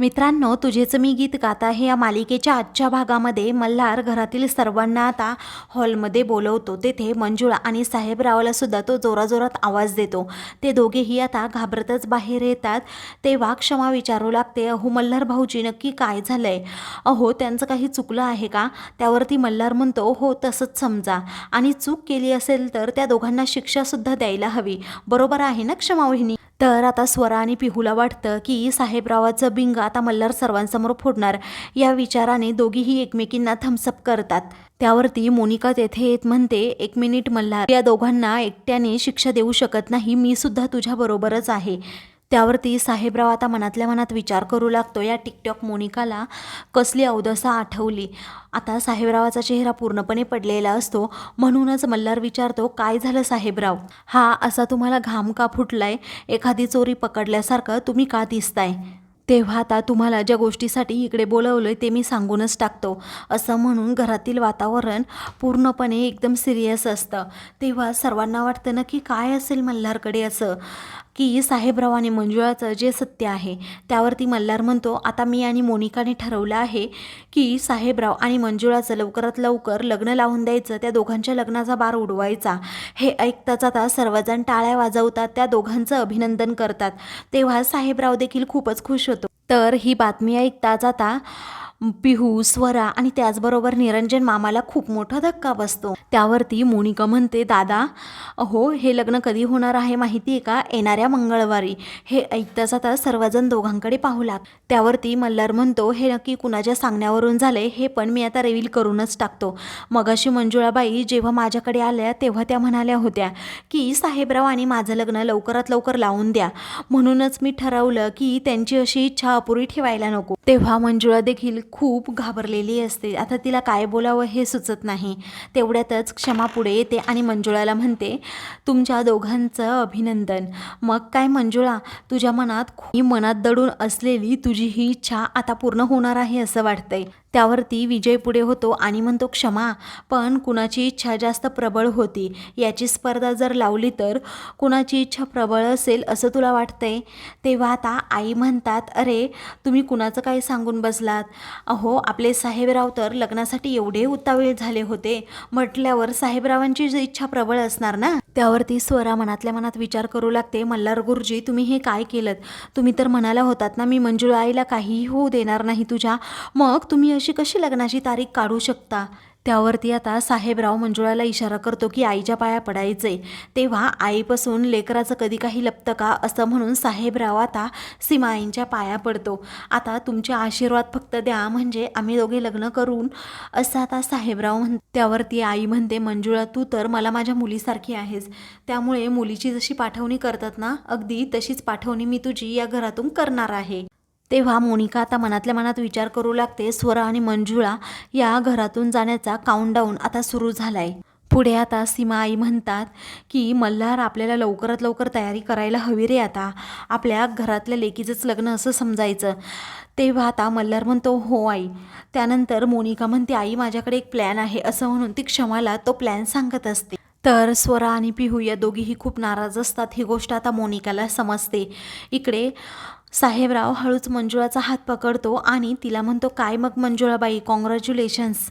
मित्रांनो तुझेच मी गीत गाता हे या मालिकेच्या आजच्या भागामध्ये मल्हार घरातील सर्वांना आता हॉलमध्ये बोलवतो. तेथे मंजुळा आणि साहेबरावाला सुद्धा तो जोराजोरात आवाज देतो. ते दोघेही आता घाबरतच बाहेर येतात. तेव्हा क्षमा विचारू लागते अहो मल्हार भाऊजी नक्की काय झालंय? अहो त्यांचं काही चुकलं आहे का? त्यावरती मल्हार म्हणतो हो तसंच समजा. आणि चूक केली असेल तर त्या दोघांना शिक्षासुद्धा द्यायला हवी. बरोबर आहे ना क्षमा वहिनी? तर आता स्वरा आणि पिहूला वाटतं की साहेबरावाचं बिंग आता मल्हार सर्वांसमोर फोडणार. या विचाराने दोघीही एकमेकींना थम्सअप करतात. त्यावरती मोनिका तेथे येत म्हणते एक मिनिट मल्हार या दोघांना एकट्याने शिक्षा देऊ शकत नाही मी सुद्धा तुझ्याबरोबरच आहे. त्यावरती साहेबराव आता मनातल्या मनात विचार करू लागतो. या टिकटॉक मोनिकाला कसली अवदसा आठवली? आता साहेबरावाचा चेहरा पूर्णपणे पडलेला असतो. म्हणूनच मल्हार विचारतो काय झालं साहेबराव? हा असा तुम्हाला घाम का फुटलाय? एखादी चोरी पकडल्यासारखं तुम्ही का दिसताय? तेव्हा आता तुम्हाला ज्या गोष्टीसाठी इकडे बोलवलं ते मी सांगूनच टाकतो. असं म्हणून घरातील वातावरण पूर्णपणे एकदम सिरियस असतं. तेव्हा सर्वांना वाटतं ना की काय असेल मल्हारकडे असं? की साहेबराव आणि मंजुळाचं जे सत्य आहे त्यावरती मल्हार म्हणतो आता मी आणि मोनिकाने ठरवलं आहे की साहेबराव आणि मंजुळाचं लवकरात लवकर लग्न लावून द्यायचं त्या दोघांच्या लग्नाचा बार उडवायचा. हे ऐकताच आता सर्वजण टाळ्या वाजवतात त्या दोघांचं अभिनंदन करतात. तेव्हा साहेबराव देखील खूपच खुश होतो. तर ही बातमी ऐकताच आता पिहू स्वरा आणि त्याचबरोबर निरंजन मामाला खूप मोठा धक्का बसतो. त्यावरती मोनिका म्हणते दादा अहो हे लग्न कधी होणार आहे माहिती आहे का? येणाऱ्या मंगळवारी. हे ऐकताच आता सर्वजण दोघांकडे पाहू लाग त्यावरती मल्हार म्हणतो हे नक्की कुणाच्या सांगण्यावरून झाले हे पण मी आता रिव्हील करूनच टाकतो. मगाशी मंजुळाबाई जेव्हा माझ्याकडे आल्या तेव्हा त्या म्हणाल्या होत्या की साहेबराव आणि माझं लग्न लवकरात लवकर लावून द्या. म्हणूनच मी ठरवलं की त्यांची अशी इच्छा अपुरी ठेवायला नको. तेव्हा मंजुळा देखील खूप घाबरलेली असते. आता तिला काय बोलावं हे सुचत नाही. तेवढ्यातच क्षमा पुढे येते आणि मंजुळाला म्हणते तुमच्या दोघांचं अभिनंदन. मग काय मंजुळा तुझ्या मनात खूप मनात दडून असलेली तुझी ही इच्छा आता पूर्ण होणार आहे असं वाटतंय. त्यावरती विजय पुढे होतो आणि म्हणतो क्षमा पण कुणाची इच्छा जास्त प्रबळ होती? याची स्पर्धा जर लावली तर कुणाची इच्छा प्रबळ असेल असं तुला वाटतंय? तेव्हा आता आई म्हणतात अरे तुम्ही कुणाचं काय सांगून बसलात? अहो आपले साहेबराव तर लग्नासाठी एवढे उतावीळ झाले होते. म्हटल्यावर साहेबरावांची इच्छा प्रबळ असणार ना? त्यावरती स्वरा मनातल्या मनात विचार करू लागते. मल्हार गुरुजी तुम्ही हे काय केलं तुम्ही तर म्हणाला होतात ना मी मंजुळाईला काहीही होऊ देणार नाही तुझ्या. मग तुम्ही अशी कशी लग्नाची तारीख काढू शकता? त्यावरती आता साहेबराव मंजुळाला इशारा करतो की आईच्या पाया पडायचे. तेव्हा आईपासून लेकराचं कधी काही लपतं का असं म्हणून साहेबराव आता सीमाईंच्या पाया पडतो. आता तुमचे आशीर्वाद फक्त द्या म्हणजे आम्ही दोघे लग्न करून असं आता साहेबराव म्हण त्यावरती आई म्हणते मंजुळा तू तर मला माझ्या मुलीसारखी आहेस. त्यामुळे मुलीची जशी पाठवणी करतात ना अगदी तशीच पाठवणी मी तुझी या घरातून करणार आहे. तेव्हा मोनिका आता मनातल्या मनात विचार करू लागते स्वरा आणि मंजुळा या घरातून जाण्याचा काउंटडाऊन आता सुरू झालाय. पुढे आता सीमा आई म्हणतात की मल्हार आपल्याला लवकरात लवकर तयारी करायला हवी रे आता. आपल्या घरातल्या लेकीचंच लग्न असं समजायचं. तेव्हा आता मल्हार म्हणतो हो आई. त्यानंतर मोनिका म्हणते आई माझ्याकडे एक प्लॅन आहे. असं म्हणून ती क्षमाला तो प्लॅन सांगत असते. तर स्वरा आणि पिहू या दोघीही खूप नाराज असतात ही गोष्ट आता मोनिकाला समजते. इकडे साहेबराव हळूच मंजुळाचा हात पकडतो आणि तिला म्हणतो काय मग मंजुळाबाई कॉंग्रॅच्युलेशन्स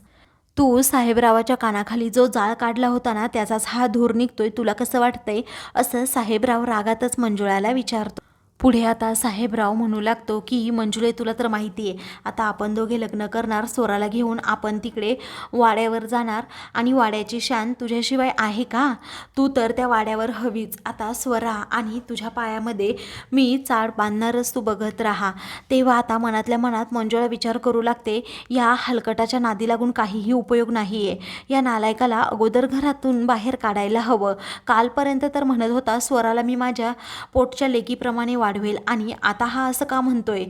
तू साहेबरावाच्या कानाखाली जो जाळ काढला होता ना त्याचाच हा धूर निघतोय तुला कसं वाटतंय? असं साहेबराव रागातच मंजुळाला विचारतो. पुढे आता साहेबराव म्हणू लागतो की मंजुळे तुला तर माहिती आहे. आता आपण दोघे लग्न करणार स्वराला घेऊन आपण तिकडे वाड्यावर जाणार आणि वाड्याची शान तुझ्याशिवाय आहे का? तू तर त्या वाड्यावर हवीच. आता स्वरा आणि तुझ्या पायामध्ये मी चाड बांधणारच तू बघत राहा. तेव्हा आता मनातल्या मनात मंजुळा विचार करू लागते या हलकटाच्या नादी लागून काहीही उपयोग नाही आहे या नालायकाला अगोदर घरातून बाहेर काढायला हवं. कालपर्यंत तर म्हणत होता स्वराला मी माझ्या पोटच्या लेकीप्रमाणे वाढवेल आणि आता हा असं का म्हणतोय?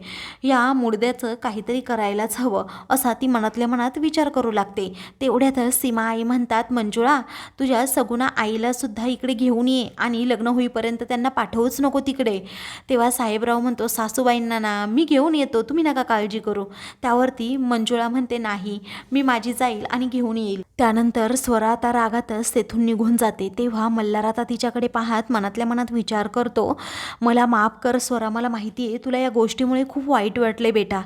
या मुडद्याचं काहीतरी करायलाच हवं असा ती मनातल्या मनात विचार करू लागते. तेवढ्यातच सीमा आई म्हणतात मंजुळा तुझ्या सगुणा आईला सुद्धा इकडे घेऊन ये आणि लग्न होईपर्यंत त्यांना पाठवूच नको तिकडे. तेव्हा साहेबराव म्हणतो सासूबाईंना ना मी घेऊन येतो तुम्ही नका काळजी करू. त्यावरती मंजुळा म्हणते नाही मी माझी जाईल आणि घेऊन येईल. त्यानंतर स्वरा आता रागातच तेथून निघून जाते. तेव्हा मल्हार आता तिच्याकडे पाहत मनातल्या मनात विचार करतो मला माफ कर कर स्वरा मला माहिती आहे तुला या गोष्टीमुळे खूप वाईट वाटले बेटा.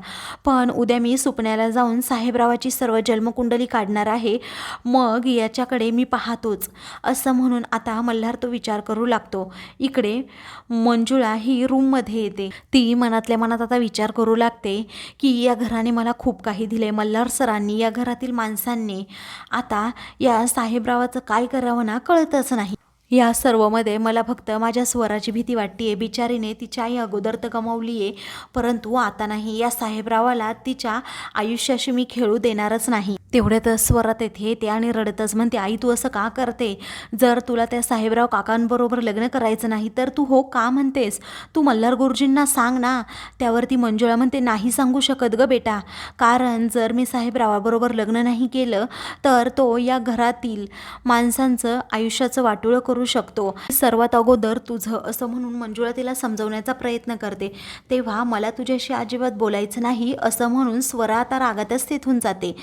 पण उद्या मी सुपण्याला जाऊन साहेबरावाची सर्व जन्मकुंडली काढणार आहे. मग याच्याकडे मी पाहतोच. असं म्हणून आता मल्हार तो विचार करू लागतो. इकडे मंजुळा ही रूममध्ये येते. ती मनातल्या मनात आता विचार करू लागते की या घराने मला खूप काही दिले मल्हार सरांनी या घरातील माणसांनी. आता या साहेबरावाचं काय करावं ना कळतच नाही. या सर्वमध्ये मला फक्त माझ्या स्वराची भीती वाटते आहे बिचारीने तिच्या आई अगोदर तर गमावली आहे परंतु आता नाही. या साहेबरावाला तिच्या आयुष्याशी मी खेळू देणारच नाही. तेवढ्यातच स्वरात येथे येते आणि रडतच म्हणते आई तू असं का करते? जर तुला त्या साहेबराव काकांबरोबर लग्न करायचं नाही तर तू हो का म्हणतेस? तू मल्हार गुरुजींना सांग ना. त्यावरती मंजुळा म्हणते नाही सांगू शकत ग बेटा. कारण जर मी साहेबरावाबरोबर लग्न नाही केलं तर तो या घरातील माणसांचं आयुष्याचं वाटोळं करू शकतो. सर्वात अगोदर तुझं असं म्हणून मंजुळा तिला समजवण्याचा प्रयत्न करते. तेव्हा मला तुझ्याशी अजिबात बोलायचं नाही असं म्हणून स्वरा आता रागातच तिथून जाते.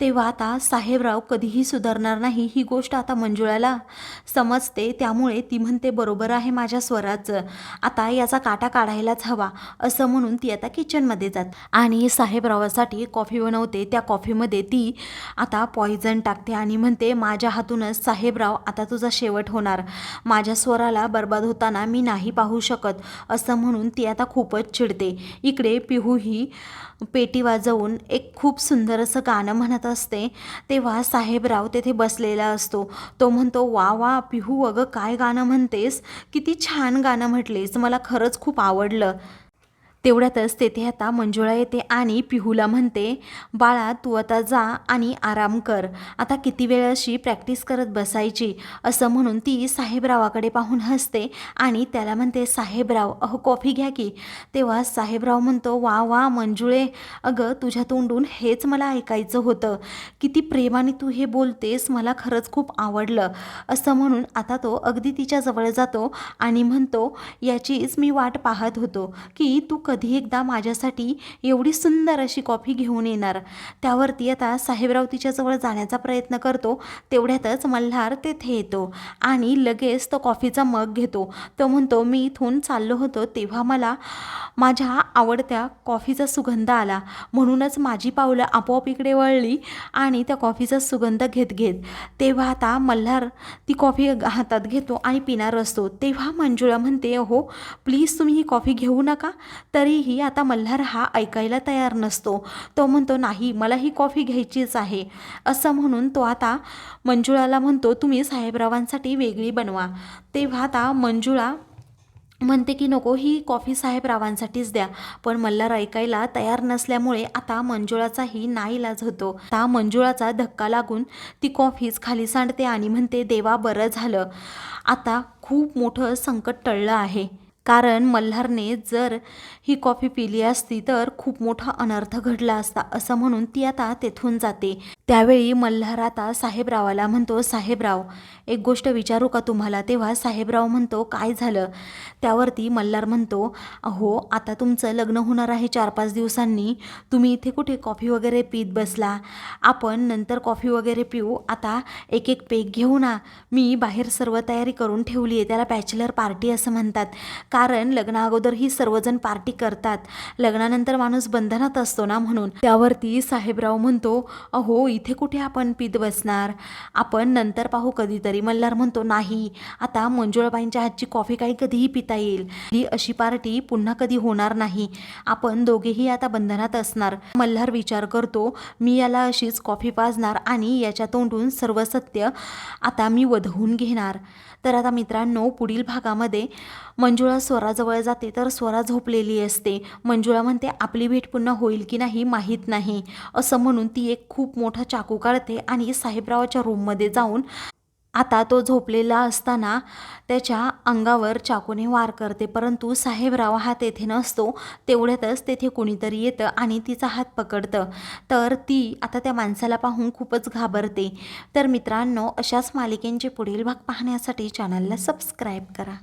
ते तेव्हा आता साहेबराव कधीही सुधारणार नाही ही गोष्ट आता मंजुळाला समजते. त्यामुळे ती म्हणते बरोबर आहे माझ्या स्वराचं आता याचा काटा काढायलाच हवा. असं म्हणून ती आता किचनमध्ये जात. आणि साहेबरावासाठी कॉफी बनवते. त्या कॉफीमध्ये ती आता पॉइझन टाकते आणि म्हणते माझ्या हातूनच साहेबराव आता तुझा शेवट होणार. माझ्या स्वराला बर्बाद होताना मी नाही पाहू शकत. असं म्हणून ती आता खूपच चिडते. इकडे पिहू ही पेटी वाजवून एक खूप सुंदर असं गाणं म्हणत असते. तेव्हा साहेबराव तेथे बसलेला असतो. तो म्हणतो वा वा पिहू अगं काय गाणं म्हणतेस? किती छान गाणं म्हटलेस. मला खरंच खूप आवडलं. तेवढ्यातच तेथे आता मंजुळा येते आणि पिहूला म्हणते बाळा तू आता जा आणि आराम कर. आता किती वेळ अशी प्रॅक्टिस करत बसायची? असं म्हणून ती साहेबरावाकडे पाहून हसते आणि त्याला म्हणते साहेबराव अहो कॉफी घ्या की. तेव्हा साहेबराव म्हणतो वा वा मंजुळे अगं तुझ्या तोंडून हेच मला ऐकायचं होतं. किती प्रेमाने तू हे बोलतेस मला खरंच खूप आवडलं. असं म्हणून आता तो अगदी तिच्याजवळ जातो आणि म्हणतो याचीच मी वाट पाहत होतो की तू कधी एकदा माझ्यासाठी एवढी सुंदर अशी कॉफी घेऊन येणार. त्यावरती आता साहेबराव तिच्याजवळ जाण्याचा प्रयत्न करतो. तेवढ्यातच मल्हार तेथे येतो आणि लगेच तो कॉफीचा मग घेतो. तो म्हणतो मी इथून चाललो होतो तेव्हा मला माझ्या आवडत्या कॉफीचा सुगंध आला. म्हणूनच माझी पावलं आपोआप इकडे वळली आणि त्या कॉफीचा सुगंध घेत घेत तेव्हा आता मल्हार ती कॉफी हातात घेतो आणि पिणार असतो. तेव्हा मंजुळा म्हणते हो प्लीज तुम्ही ही कॉफी घेऊ नका. तर तरीही आता मल्हार हा ऐकायला तयार नसतो. तो म्हणतो नाही मला ही कॉफी घ्यायचीच आहे. असं म्हणून तो आता मंजुळाला म्हणतो तुम्ही साहेबरावांसाठी वेगळी बनवा. तेव्हा आता मंजुळा म्हणते की नको ही कॉफी साहेबरावांसाठीच द्या. पण मल्हार ऐकायला तयार नसल्यामुळे आता मंजुळाचाही नाईलाज होतो. आता मंजुळाचा धक्का लागून ती कॉफीच खाली सांडते आणि म्हणते देवा बरं झालं. आता खूप मोठं संकट टळलं आहे. कारण मल्हारने जर ही कॉफी पिली असती तर खूप मोठा अनर्थ घडला असता असं म्हणून ती आता तेथून जाते. त्यावेळी मल्हार आता साहेबरावाला म्हणतो साहेबराव एक गोष्ट विचारू का तुम्हाला? तेव्हा साहेबराव म्हणतो काय झालं? त्यावरती मल्हार म्हणतो अहो आता तुमचं लग्न होणार आहे चार पाच दिवसांनी. तुम्ही इथे कुठे कॉफी वगैरे पीत बसला? आपण नंतर कॉफी वगैरे पिऊ. आता एक एक पेक घेऊ ना. मी बाहेर सर्व तयारी करून ठेवली आहे. त्याला बॅचलर पार्टी असं म्हणतात. कारण लग्नाअगोदर ही सर्वजण पार्टी करतात. लग्नानंतर माणूस बंधनात असतो ना म्हणून. त्यावरती साहेबराव म्हणतो अहो इथे कुठे आपण पीत बसणार? आपण नंतर पाहू कधीतरी. मल्हार म्हणतो नाही आता मंजुळाबाईंच्या हातची कॉफी काही कधीही पिता येईल. ही अशी पार्टी पुन्हा कधी होणार नाही. आपण दोघेही आता बंधनात असणार. मल्हार विचार करतो मी याला अशीच कॉफी पाजणार आणि याच्या तोंडून सर्व सत्य आता मी वधवून घेणार. तर आता मित्रांनो पुढील भागामध्ये मंजुळा स्वराजवळ जाते तर स्वरा झोपलेली असते. मंजुळा म्हणते आपली भेट पुन्हा होईल की नाही माहीत नाही. असं म्हणून ती एक खूप मोठा मोठा चाकू काढते आणि साहेबरावाच्या रूममध्ये जाऊन आता तो झोपलेला असताना त्याच्या अंगावर चाकूने वार करते. परंतु साहेबराव हा तेथे नसतो. तेवढ्यातच तेथे कुणीतरी येतं आणि तिचा हात पकडतं. तर ती आता त्या माणसाला पाहून खूपच घाबरते. तर मित्रांनो अशाच मालिकेंचे पुढील भाग पाहण्यासाठी चॅनलला सबस्क्राईब करा.